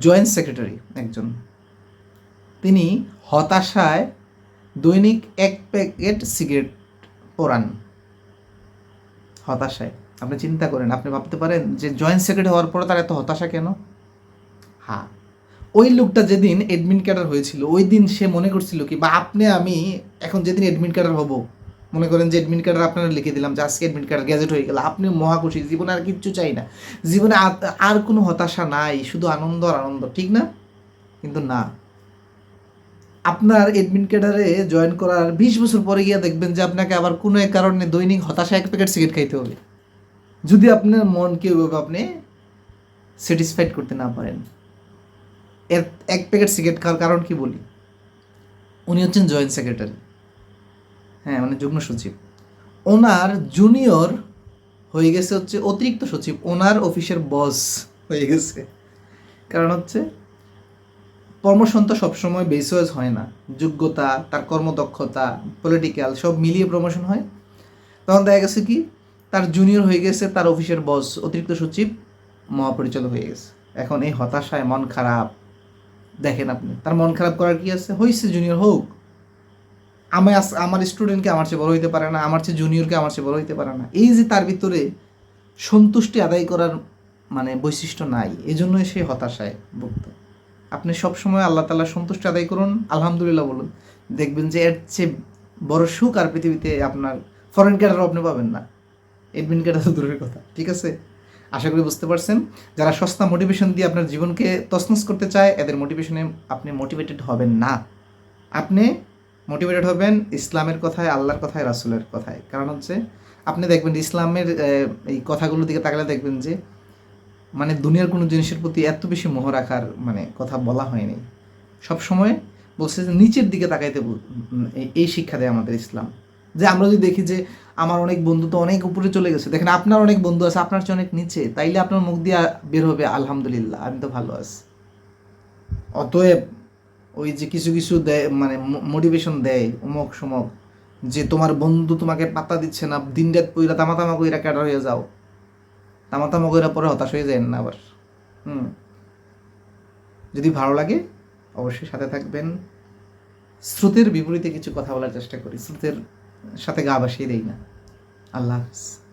Joint secretary একজন। তিনি হতাশায় দৈনিক এক প্যাকেট সিগারেট পোড়ান। হতাশায়। আপনি চিন্তা করেন, আপনি ভাবতে পারেন যে জয়েন্ট সেক্রেটারি হওয়ার পরে তার এত হতাশা কেন? হ্যাঁ। ওই লোকটা যেদিন এডমিন ক্যাডার হয়েছিল, ওই দিন সে মনে করছিল কি, বা আপনি, আমি এখন যেদিন এডমিন ক্যাডার হব মনে করেন যে এডমিন ক্যাডার আপনারা লিখে দিলাম যে আজকে এডমিন ক্যাডার গ্যাজেট হয়ে গেল আপনি মহাখুশি জীবনে আর কিচ্ছু চাই না। জীবনে আর- কোনো হতাশা নাই, শুধু আনন্দ আর আনন্দ, ঠিক না? কিন্তু না। আপনার এডমিন ক্যাডারে জয়েন করার বিশ বছর পরে গিয়ে দেখবেন যে আপনাকে আবার কোনো এক কারণে দৈনিক হতাশা এক প্যাকেট সিগারেট খাইতে হবে। যদি আপনার মনকে ওইভাবে আপনি স্যাটিসফাইড করতে না পারেন এক প্যাকেট সিগারেট খাওয়ার কারণ কি বলি? উনি হচ্ছেন জয়েন্ট সেক্রেটারি হ্যাঁ মানে যুগ্ম সচিব। ওনার জুনিয়র হয়ে গেছে হচ্ছে অতিরিক্ত সচিব। ওনার অফিসের বস হয়ে গেছে। কারণ হচ্ছে প্রমোশন তো সবসময় বেস হয় না। যোগ্যতা, তার কর্মদক্ষতা পলিটিক্যাল সব মিলিয়ে প্রমোশন হয়। তখন দেখা গেছে কি, তার জুনিয়র হয়ে গেছে, তার অফিসের বস অতিরিক্ত সচিব, মহাপরিচালক হয়ে গেছে। এখন এই হতাশায় মন খারাপ। দেখেন আপনি, তার মন খারাপ করার কি আছে? হয়েছে জুনিয়র হোক। আমি আমার স্টুডেন্টকে আমার চেয়ে বড় হইতে পারে না, আমার চেয়ে জুনিয়রকে আমার চেয়ে বড় হইতে পারে না। এই যে তার ভিতরে সন্তুষ্টি আদায় করার মানে বৈশিষ্ট্য নাই এই জন্যই সে হতাশায় ভুক্ত। আপনি সবসময় আল্লাহ তালা সন্তুষ্টি আদায় করুন, আলহামদুলিল্লাহ বলুন। দেখবেন যে এর চেয়ে বড় সুখ আর পৃথিবীতে আপনার ফরেন ক্যাডারও আপনি পাবেন না। এডমিন ক্যাডার দূরের কথা, ঠিক আছে? আশা করি বুঝতে পারছেন। যারা সস্তা মোটিভেশন দিয়ে আপনার জীবনকে তছনছ করতে চায়, এদের মোটিভেশনে আপনি মোটিভেটেড হবেন না। আপনি মোটিভেটেড হবেন ইসলামের কথায়, আল্লাহর কথায়, রাসুলের কথায়। কারণ হচ্ছে, আপনি দেখবেন ইসলামের এই কথাগুলোর দিকে তাকালে দেখবেন যে মানে দুনিয়ার কোনো জিনিসের প্রতি এত বেশি মোহ রাখার মানে কথা বলা হয়নি। সব সময় বলছে যে নিচের দিকে তাকাইতে এই শিক্ষা দেয় আমাদের ইসলাম। যে আমরা যদি দেখি যে আমার অনেক বন্ধু তো অনেক উপরে চলে গেছে, দেখেন আপনার অনেক বন্ধু আছে, আপনার চেয়ে অনেক নিচে, তাইলে আপনার মুখ দিয়ে বের হবে আলহামদুলিল্লাহ, আমি তো ভালো আছি। অতএব ওই যে কিছু কিছু দেয় মানে মোটিভেশন দেয়, অমক সমক, যে তোমার বন্ধু তোমাকে পাত্তা দিচ্ছে না দিন রাত পইরা তামা তামা কইরা ক্যাডার হয়ে যাও। তামা তামা কইরা পরে হতাশ হয়ে যায় না আবার। হুম। যদি ভালো লাগে, অবশ্যই সাথে থাকবেন। স্রোতের বিপরীতে কিছু কথা বলার চেষ্টা করি। স্রোতের সাথে গা ভাসিয়ে দেই না। আল্লাহ হাফিজ।